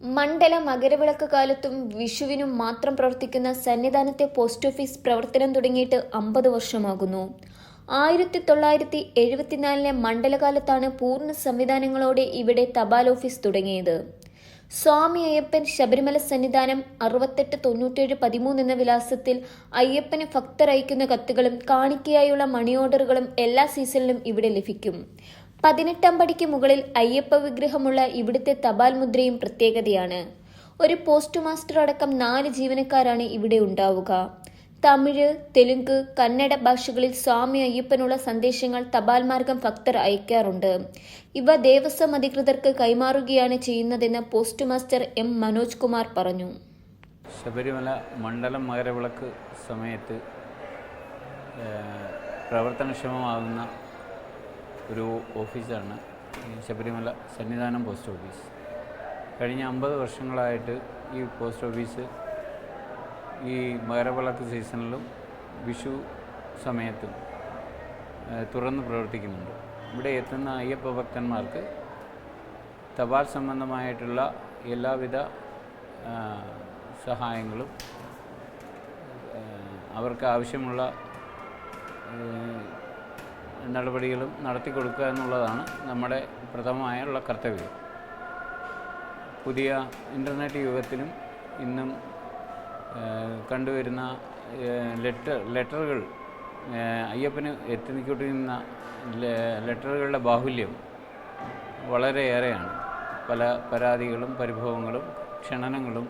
മണ്ഡല മകരവിളക്ക് കാലത്തും വിഷുവിനും മാത്രം പ്രവർത്തിക്കുന്ന സന്നിധാനത്തെ പോസ്റ്റ് ഓഫീസ് പ്രവർത്തനം തുടങ്ങിയിട്ട് അമ്പത് വർഷമാകുന്നു. ആയിരത്തി തൊള്ളായിരത്തി എഴുപത്തിനാലിലെ മണ്ഡലകാലത്താണ് പൂർണ സംവിധാനങ്ങളോടെ ഇവിടെ തപാൽ ഓഫീസ് തുടങ്ങിയത്. സ്വാമി അയ്യപ്പൻ ശബരിമല സന്നിധാനം അറുപത്തെട്ട് തൊണ്ണൂറ്റേഴ് പതിമൂന്ന് എന്ന വിലാസത്തിൽ അയ്യപ്പന് ഭക്തർ അയക്കുന്ന കത്തുകളും കാണിക്കയായുള്ള മണി ഓർഡറുകളും എല്ലാ സീസണിലും ഇവിടെ ലഭിക്കും. പതിനെട്ടാം പടിക്ക് മുകളിൽ അയ്യപ്പ വിഗ്രഹമുള്ള ഇവിടുത്തെ തപാൽ മുദ്രയും പ്രത്യേകതയാണ്. ഒരു പോസ്റ്റ് മാസ്റ്റർ അടക്കം നാല് ജീവനക്കാരാണ് ഇവിടെ ഉണ്ടാവുക. തമിഴ് തെലുങ്ക് കന്നഡ ഭാഷകളിൽ സ്വാമി അയ്യപ്പനുള്ള സന്ദേശങ്ങൾ തപാൽ മാർഗം ഭക്തർ അയക്കാറുണ്ട്. ഇവ ദേവസ്വം അധികൃതർക്ക് കൈമാറുകയാണ് ചെയ്യുന്നതെന്ന് post master M Manoj Kumar പറഞ്ഞു. ശബരിമല മണ്ഡലം മകരവിളക്ക് സമയത്ത് പ്രവർത്തനക്ഷമമാകുന്ന ഒരു ഓഫീസാണ് ശബരിമല സന്നിധാനം പോസ്റ്റ് ഓഫീസ്. കഴിഞ്ഞ അമ്പത് വർഷങ്ങളായിട്ട് ഈ പോസ്റ്റ് ഓഫീസ് ഈ മകരവിളക്ക് സീസണിലും വിഷു സമയത്തും തുറന്ന് പ്രവർത്തിക്കുന്നുണ്ട്. ഇവിടെ എത്തുന്ന അയ്യപ്പ ഭക്തന്മാർക്ക് തപാൽ സംബന്ധമായിട്ടുള്ള എല്ലാവിധ സഹായങ്ങളും അവർക്ക് ആവശ്യമുള്ള നടപടികളും നടത്തി കൊടുക്കുക എന്നുള്ളതാണ് നമ്മുടെ പ്രഥമമായുള്ള കർത്തവ്യം. പുതിയ ഇന്റർനെറ്റ് യുഗത്തിലും ഇന്നും കണ്ടുവരുന്ന ലെറ്റർ ലെറ്ററുകൾ അയ്യപ്പന് എത്തിക്കൊണ്ടിരുന്ന ലെറ്ററുകളുടെ ബാഹുല്യം വളരെയേറെയാണ്. പല പരാതികളും പരിഭവങ്ങളും ക്ഷണനങ്ങളും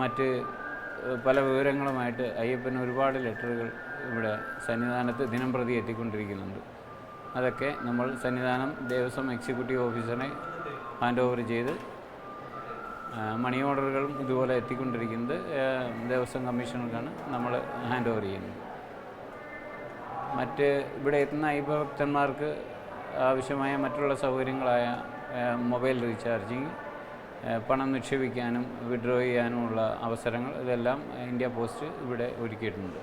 മറ്റ് പല വിവരങ്ങളുമായിട്ട് അയ്യപ്പന് ഒരുപാട് ലെറ്ററുകൾ ഇവിടെ സന്നിധാനത്ത് ദിനം പ്രതി എത്തിക്കൊണ്ടിരിക്കുന്നുണ്ട്. അതൊക്കെ നമ്മൾ സന്നിധാനം ദേവസ്വം എക്സിക്യൂട്ടീവ് ഓഫീസറെ ഹാൻഡ് ഓവർ ചെയ്ത് മണി ഓർഡറുകളും ഇതുപോലെ എത്തിക്കൊണ്ടിരിക്കുന്നത് ദേവസ്വം കമ്മീഷണർക്കാണ് നമ്മൾ ഹാൻഡ് ഓവർ ചെയ്യുന്നത്. മറ്റ് ഇവിടെ എത്തുന്ന അയ്യപ്പഭക്തന്മാർക്ക് ആവശ്യമായ മറ്റുള്ള സൗകര്യങ്ങളായ മൊബൈൽ റീചാർജിങ് പണം നിക്ഷേപിക്കാനും വിഡ്രോ ചെയ്യാനുമുള്ള അവസരങ്ങൾ ഇതെല്ലാം ഇന്ത്യ പോസ്റ്റ് ഇവിടെ ഒരുക്കിയിട്ടുണ്ട്.